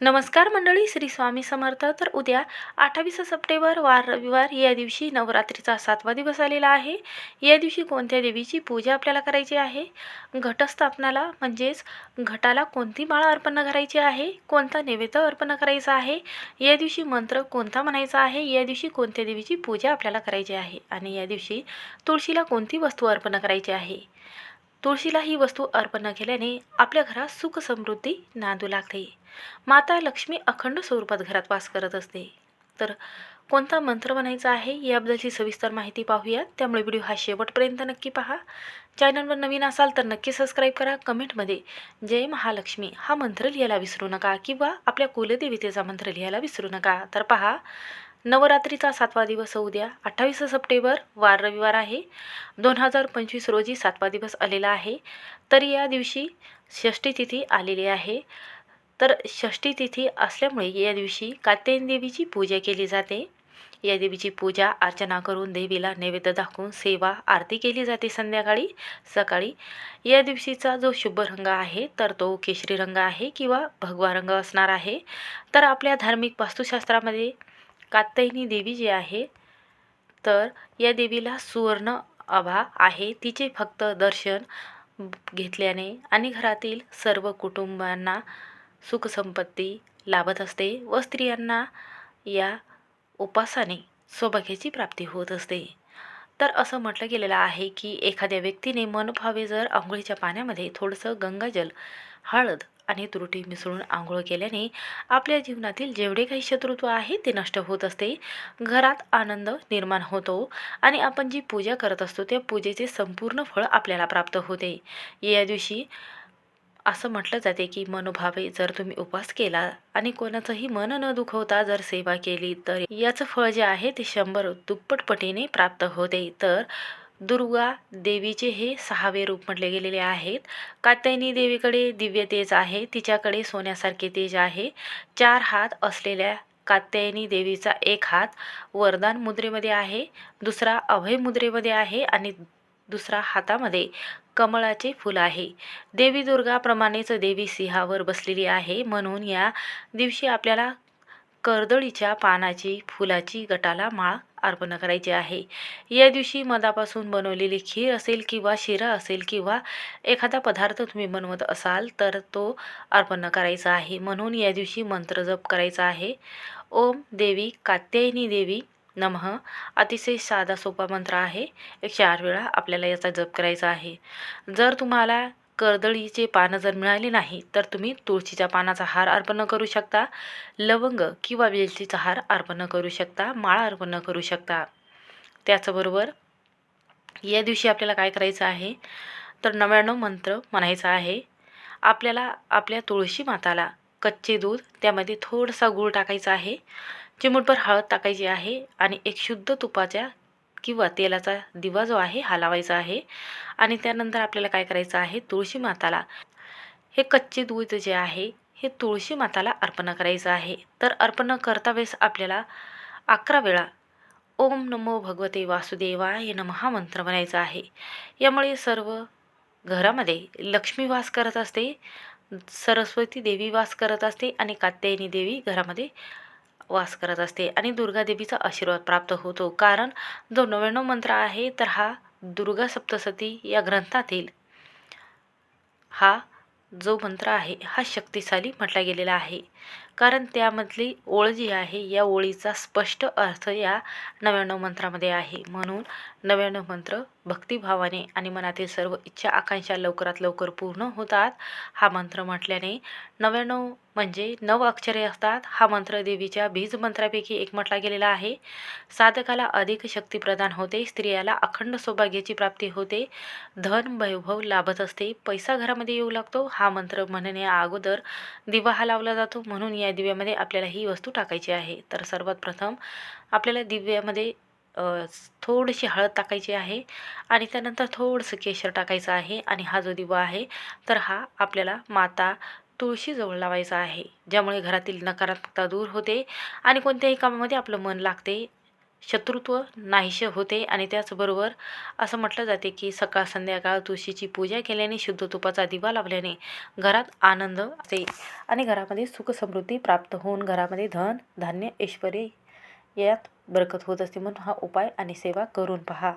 नमस्कार मंडळी श्री स्वामी समर्थ. तर उद्या अठ्ठावीस सप्टेंबर वार रविवार या दिवशी नवरात्रीचा सातवा दिवस आलेला आहे. या दिवशी कोणत्या देवीची पूजा आपल्याला करायची आहे? घटस्थापनाला म्हणजेच घटाला कोणती माळा अर्पण करायची आहे? कोणता नैवेद्य अर्पण करायचा आहे? या दिवशी मंत्र कोणता म्हणायचा आहे? या दिवशी कोणत्या देवीची पूजा आपल्याला करायची आहे? आणि या दिवशी तुळशीला कोणती वस्तू अर्पण करायची आहे? तुळशीला ही वस्तू अर्पण केल्याने आपल्या घरात सुख समृद्धी नांदू लागते. माता लक्ष्मी अखंड स्वरूपात घरात वास करत असते. तर कोणता मंत्र म्हणायचा आहे याबद्दलची सविस्तर माहिती पाहूयात. त्यामुळे व्हिडिओ हा शेवटपर्यंत नक्की पहा. चॅनलवर नवीन असाल तर नक्की सबस्क्राईब करा. कमेंटमध्ये जय महालक्ष्मी हा मंत्र लिहायला विसरू नका किंवा आपल्या कुलदेवतेचा मंत्र लिहायला विसरू नका. तर पहा नवरात्रीचा सातवा दिवस उद्या अठ्ठावीस सप्टेंबर वार रविवार आहे. दोन हजार पंचवीस रोजी सातवा दिवस आलेला आहे. तर या दिवशी षष्ठी तिथी आलेली आहे. तर षष्ठी तिथी असल्यामुळे या दिवशी कात्यायन देवीची पूजा केली जाते. या देवीची पूजा अर्चना करून देवीला नैवेद्य दाखवून सेवा आरती केली जाते संध्याकाळी सकाळी. या दिवशीचा जो शुभ रंग आहे तर तो केशरी रंग आहे किंवा भगवा रंग असणार आहे. तर आपल्या धार्मिक वास्तुशास्त्रामध्ये कात्यायनी देवी जी आहे तर या देवीला सुवर्ण अभा आहे. तिचे फक्त दर्शन घेतल्याने आणि घरातील सर्व कुटुंबांना सुखसंपत्ती लाभत असते व स्त्रियांना या उपासाने सौभाग्याची प्राप्ती होत असते. तर असं म्हटलं गेलेलं आहे की एखाद्या व्यक्तीने मनभावे जर आंघोळीच्या पाण्यामध्ये थोडंसं गंगाजल हळद आणि त्रुटी मिसळून आंघोळ केल्याने आपल्या जीवनातील जेवढे काही शत्रुत्व आहे ते नष्ट होत असते. घरात आनंद निर्माण होतो आणि आपण जी पूजा करत असतो त्या पूजेचे संपूर्ण फळ आपल्याला प्राप्त होते. या दिवशी असं म्हटलं जाते की मनोभावे जर तुम्ही उपवास केला आणि कोणाचंही मन न दुखवता जर सेवा केली तर याचं फळ जे आहे ते शंभर दुप्पटपटीने प्राप्त होते. तर दुर्गा देवीचे हे सहावे रूप म्हटले गेलेले आहेत. कात्यायनी देवीकडे दिव्य तेज आहे. तिच्याकडे सोन्यासारखे तेज आहे. चार हात असलेल्या कात्यायनी देवीचा एक हात वरदान मुद्रेमध्ये आहे. दुसरा अभय मुद्रेमध्ये आहे आणि दुसरा हातामध्ये कमळाचे फूल आहे. देवी दुर्गाप्रमाणेच देवी सिंहावर बसलेली आहे. म्हणून या दिवशी आपल्याला कर्दळीच्या पानाची फुलाची गटाला माळ अर्पण करायची आहे. या दिवशी मधापासून बनवलेली खीर असेल किंवा शिरा असेल किंवा एखादा पदार्थ तुम्ही बनवत असाल तर तो अर्पण करायचा आहे. म्हणून या दिवशी मंत्र जप करायचा आहे. ओम देवी कात्यायनी देवी नमः. अतिशय साधा सोपा मंत्र आहे. एक चार वेळा आपल्याला याचा जप करायचा आहे. जर तुम्हाला कर्दळीचे पानं जर मिळाले नाही तर तुम्ही तुळशीच्या पानाचा हार अर्पण करू शकता. लवंग किंवा वेलचीचा हार अर्पण करू शकता माळा अर्पण करू शकता. त्याचबरोबर या दिवशी आपल्याला काय करायचं आहे? तर नव्याण्णव मंत्र म्हणायचा आहे. आपल्याला आपल्या तुळशी माताला कच्चे दूध त्यामध्ये थोडासा गूळ टाकायचा आहे. चिमूटभर हळद टाकायची आहे आणि एक शुद्ध तुपाच्या किंवा तेलाचा दिवा जो आहे हा लावायचा आहे. आणि त्यानंतर आपल्याला काय करायचं आहे तुळशी माताला हे कच्चे दूध जे आहे हे तुळशी माताला अर्पण करायचं आहे. तर अर्पण करता वेळेस आपल्याला अकरा वेळा ओम नमो भगवते वासुदेवाय नम हा मंत्र म्हणायचा आहे. यामुळे सर्व घरामध्ये लक्ष्मी वास करत असते सरस्वती देवी वास करत असते आणि कात्यायनी देवी घरामध्ये वास करत असते आणि दुर्गादेवीचा आशीर्वाद प्राप्त होतो. कारण जो नव्याण्णव मंत्र आहे तर हा दुर्गा सप्तसती या ग्रंथातील हा जो मंत्र आहे हा शक्तिशाली म्हटला गेलेला आहे. कारण त्यामधली ओळ जी आहे या ओळीचा स्पष्ट अर्थ या नव्याण्णव मंत्रामध्ये आहे. म्हणून नव्याण्णव मंत्र भक्तिभावाने आणि मनातील सर्व इच्छा आकांक्षा लवकरात लवकर पूर्ण होतात. हा मंत्र म्हटल्याने नव्याण्णव म्हणजे नव अक्षरे असतात. हा मंत्र देवीच्या बीज मंत्रापैकी एक म्हटला गेलेला आहे. साधकाला अधिक शक्ती प्रदान होते. स्त्रियाला अखंड सौभाग्याची प्राप्ती होते. धन वैभव लाभत असते. पैसा घरामध्ये येऊ लागतो. हा मंत्र म्हणण्या अगोदर दिवा हा लावला जातो. म्हणून या दिव्यामध्ये आपल्याला ही वस्तू टाकायची आहे. तर सर्वात प्रथम आपल्याला दिव्यामध्ये थोडीशी हळद टाकायची आहे आणि त्यानंतर थोडंसं केशर टाकायचं आहे आणि हा जो दिवा आहे तर हा आपल्याला माता तुळशीजवळ लावायचा आहे ज्यामुळे घरातील नकारात्मकता दूर होते आणि कोणत्याही कामामध्ये आपलं मन लागते. शत्रुत्व नाहीसे होते आणि त्याचबरोबर असं म्हटलं जाते की सकाळ संध्याकाळ तुळशीची पूजा केल्याने शुद्ध तुपाचा दिवा लावल्याने घरात आनंद असते आणि घरामध्ये सुख समृद्धी प्राप्त होऊन घरामध्ये धन धान्य ऐश्वर्य यात बरकत होत असते. म्हणून हा उपाय आणि सेवा करून पहा.